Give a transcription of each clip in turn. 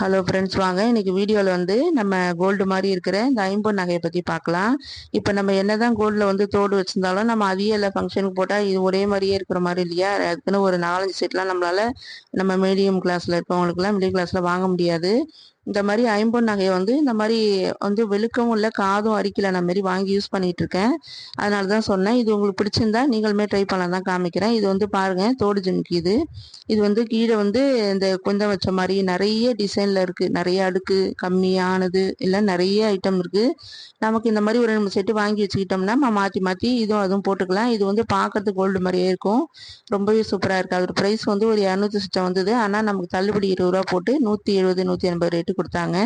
Hello friends வாங்க. இன்னைக்கு வீடியோவில் வந்து நம்ம கோல்டு மாதிரி இருக்கிற இந்த ஐம்பொன் நகையை பற்றி பார்க்கலாம். இப்போ நம்ம என்ன தான் கோல்டில் வந்து தோடு வச்சுருந்தாலும் நம்ம அதையே எல்லா ஃபங்க்ஷனுக்கு போட்டால் இது ஒரே மாதிரியே இருக்கிற மாதிரி இல்லையா? அதுக்குன்னு ஒரு நாலஞ்சு செட்லாம் நம்மளால் நம்ம மீடியம் கிளாஸில் இருக்கவங்களுக்குலாம் மிடில் கிளாஸில் வாங்க முடியாது. இந்த மாதிரி ஐம்பொன் நகையை வந்து இந்த மாதிரி வந்து வெளுக்கவும் இல்லை காதும் அரிக்கல நான் மாரி வாங்கி யூஸ் பண்ணிட்டு இருக்கேன் அதனால தான் சொன்னேன். இது உங்களுக்கு பிடிச்சிருந்தா நீங்களுமே ட்ரை பண்ணலாம் தான் காமிக்கிறேன். இது வந்து பாருங்க தோடு ஜிமிக்கி இது. இது வந்து கீழே வந்து இந்த குந்தம் வச்ச மாதிரி நிறைய டிசைன்ல இருக்கு. நிறைய அடுக்கு கம்மியானது இல்லை நிறைய ஐட்டம் இருக்கு. நமக்கு இந்த மாதிரி ஒரு ரெண்டு செட்டு வாங்கி வச்சுக்கிட்டோம்னா நம்ம மாற்றி மாற்றி இதுவும் அதுவும் போட்டுக்கலாம். இது வந்து பார்க்கறதுக்கு கோல்டு மாதிரியே இருக்கும். ரொம்பவே சூப்பராக இருக்குது அதோட ப்ரைஸ் வந்து ஒரு இரநூத்தி சிஸ்டம் வந்தது. ஆனால் நமக்கு தள்ளுபடி இருபது ரூபா போட்டு நூற்றி எழுபது நூற்றி எண்பது ரேட்டு கொடுத்தாங்க.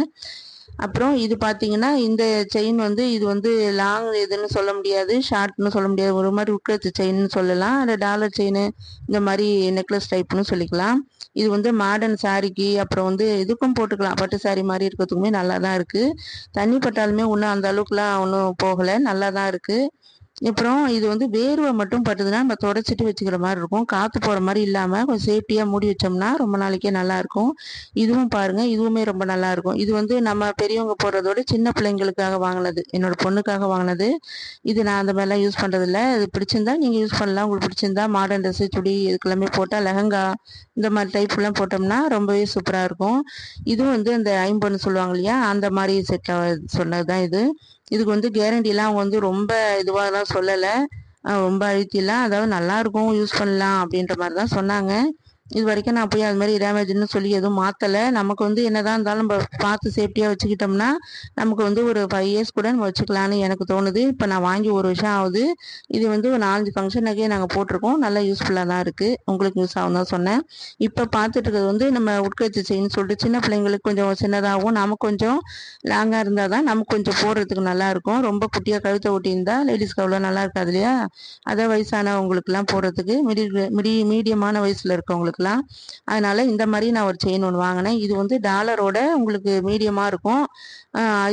அப்புறம் இது பார்த்தீங்கன்னா இந்த செயின் வந்து இது வந்து லாங் இதுன்னு சொல்ல முடியாது ஷார்ட்னு சொல்ல முடியாது. ஒரு மாதிரி உட்கத்து செயின்னு சொல்லலாம். அந்த டாலர் செயின் இந்த மாதிரி நெக்லஸ் டைப்னு சொல்லிக்கலாம். இது வந்து மாடர்ன் சாரிக்கு அப்புறம் வந்து இதுக்கும் போட்டுக்கலாம். பட்டு சாரி மாதிரி இருக்கிறதுக்குமே நல்லா தான் இருக்குது தண்ணி பட்டாலுமே ஒன்றும் அந்த அளவுக்குலாம் ஒன்றும் போகலை. நல்லா தான் இருக்குது அப்புறம் இது வந்து வேர்வை மட்டும் பட்டுதுன்னா நம்ம தொடச்சிட்டு வச்சுக்கிற மாதிரி இருக்கும். காற்று போகிற மாதிரி இல்லாமல் கொஞ்சம் சேஃப்டியாக மூடி வச்சோம்னா ரொம்ப நாளைக்கே நல்லாயிருக்கும் இதுவும் பாருங்கள் இதுவுமே ரொம்ப நல்லாயிருக்கும் இது வந்து நம்ம பெரியவங்க போடுறதோட சின்ன பிள்ளைங்களுக்காக வாங்கினது. என்னோட பொண்ணுக்காக வாங்கினது. இது நான் அந்த மாதிரிலாம் யூஸ் பண்ணுறதில்ல இது பிடிச்சிருந்தா நீங்கள் யூஸ் பண்ணலாம். உங்களுக்கு பிடிச்சிருந்தா மாடர்ன் ட்ரெஸ்ஸு சுடி இதுக்கெல்லாமே போட்டால் லெஹங்கா இந்த மாதிரி டைப்லாம் போட்டோம்னா ரொம்பவே சூப்பராக இருக்கும். இதுவும் வந்து இந்த ஐம்பொன்னு சொல்லுவாங்க இல்லையா? அந்த மாதிரி செட்டில் சொன்னது தான் இது. இதுக்கு வந்து கேரண்டிலாம் அவங்க வந்து ரொம்ப இதுவாகலாம் சொல்லலை. ரொம்ப அழுத்திலாம். அதாவது நல்லா இருக்கும் யூஸ் பண்ணலாம் அப்படின்ற மாதிரி தான் சொன்னாங்க. இது வரைக்கும் நான் போய் அது மாதிரி டேமேஜ்னு சொல்லி எதுவும் மாற்றலை நமக்கு வந்து என்னதான் இருந்தாலும் நம்ம பார்த்து சேஃப்டியாக வச்சுக்கிட்டோம்னா நமக்கு வந்து ஒரு ஃபைவ் இயர்ஸ் கூட நம்ம வச்சுக்கலான்னு எனக்கு தோணுது. இப்போ நான் வாங்கி ஒரு வருஷம் ஆகுது. இது வந்து ஒரு நாலஞ்சு ஃபங்க்ஷனுக்கே நாங்கள் போட்டிருக்கோம். நல்லா யூஸ்ஃபுல்லாக தான் இருக்குது உங்களுக்கு யூஸ் ஆகும் தான் சொன்னேன். இப்போ பார்த்துட்டு இருக்கிறது வந்து நம்ம உட்கட்சி செய்யணும்னு சொல்லிட்டு சின்ன பிள்ளைங்களுக்கு கொஞ்சம் சின்னதாகவும் நமக்கு கொஞ்சம் லாங்காக இருந்தால் தான் நமக்கு கொஞ்சம் போடுறதுக்கு நல்லாயிருக்கும் ரொம்ப குட்டியாக கழுத்தை ஒட்டியிருந்தா லேடிஸ்க்கு அவ்வளோ நல்லா இருக்காது இல்லையா? அதை வயசானவங்களுக்குலாம் போடுறதுக்கு மிடி மிடி மீடியமான வயசில் இருக்கவங்களுக்கு எடுத்துக்கலாம் அதனால இந்த மாதிரி நான் ஒரு செயின் ஒன்று வாங்கினேன். இது வந்து டாலரோட உங்களுக்கு மீடியமாக இருக்கும்.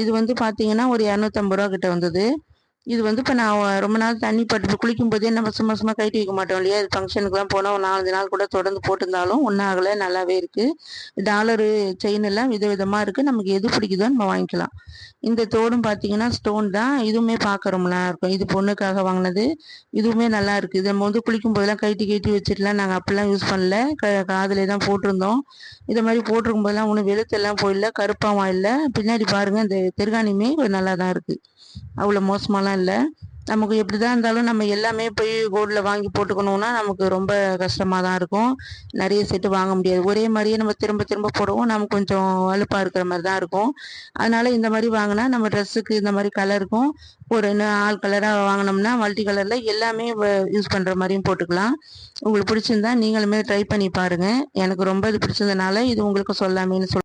இது வந்து பார்த்தீங்கன்னா ஒரு இரநூத்தம்பது ரூபா கிட்ட வந்தது. இது வந்து இப்போ நான் ரொம்ப நாள் தண்ணி பட்டு குளிக்கும் போதே நம்ம சும்மா சும்மா கைட்டு வைக்க மாட்டோம் இல்லையா? இது ஃபங்க்ஷனுக்குலாம் போனால் நாலஞ்சு நாள் கூட தொடர்ந்து போட்டிருந்தாலும் ஒன்றும் ஆகலை நல்லாவே இருக்குது டாலரு செயின் எல்லாம் வித விதமாக இருக்குது நமக்கு எது பிடிக்குதோ நம்ம வாங்கிக்கலாம். இந்த தோடும் பார்த்தீங்கன்னா ஸ்டோன் தான். இதுவுமே பார்க்க ரொம்ப நல்லா இருக்கும். இது பொண்ணுக்காக வாங்கினது. இதுவுமே நல்லா இருக்குது இது நம்ம வந்து குளிக்கும் போதெல்லாம் கைட்டி கைட்டி வச்சுட்டுலாம் நாங்கள் அப்படிலாம் யூஸ் பண்ணல. க காதிலே தான் போட்டிருந்தோம். இதை மாதிரி போட்டிருக்கும் போதெல்லாம் ஒன்றும் வெளுத்தெல்லாம் போயிடல கருப்பாக இல்லை பின்னாடி பாருங்கள் இந்த திருகாணியுமே நல்லா தான் இருக்குது அவ்வளோ மோசமாலாம் இல்லை. நமக்கு எப்படி தான் இருந்தாலும் நம்ம எல்லாமே போய் கோல்டில் வாங்கி போட்டுக்கணும்னா நமக்கு ரொம்ப கஷ்டமாக தான் இருக்கும். நிறைய செட்டு வாங்க முடியாது. ஒரே மாதிரியே நம்ம திரும்ப திரும்ப போடுவோம் நமக்கு கொஞ்சம் வலுப்பாக இருக்கிற மாதிரி தான் இருக்கும். அதனால இந்த மாதிரி வாங்கினா நம்ம ட்ரெஸ்ஸுக்கு இந்த மாதிரி கலருக்கும் ஒரு ஆள் கலராக வாங்கினோம்னா மல்டி கலரில் எல்லாமே யூஸ் பண்ணுற மாதிரியும் போட்டுக்கலாம். உங்களுக்கு பிடிச்சிருந்தா நீங்களுமே ட்ரை பண்ணி பாருங்கள் எனக்கு ரொம்ப இது பிடிச்சதுனால இது உங்களுக்கு சொல்லாமேன்னு சொல்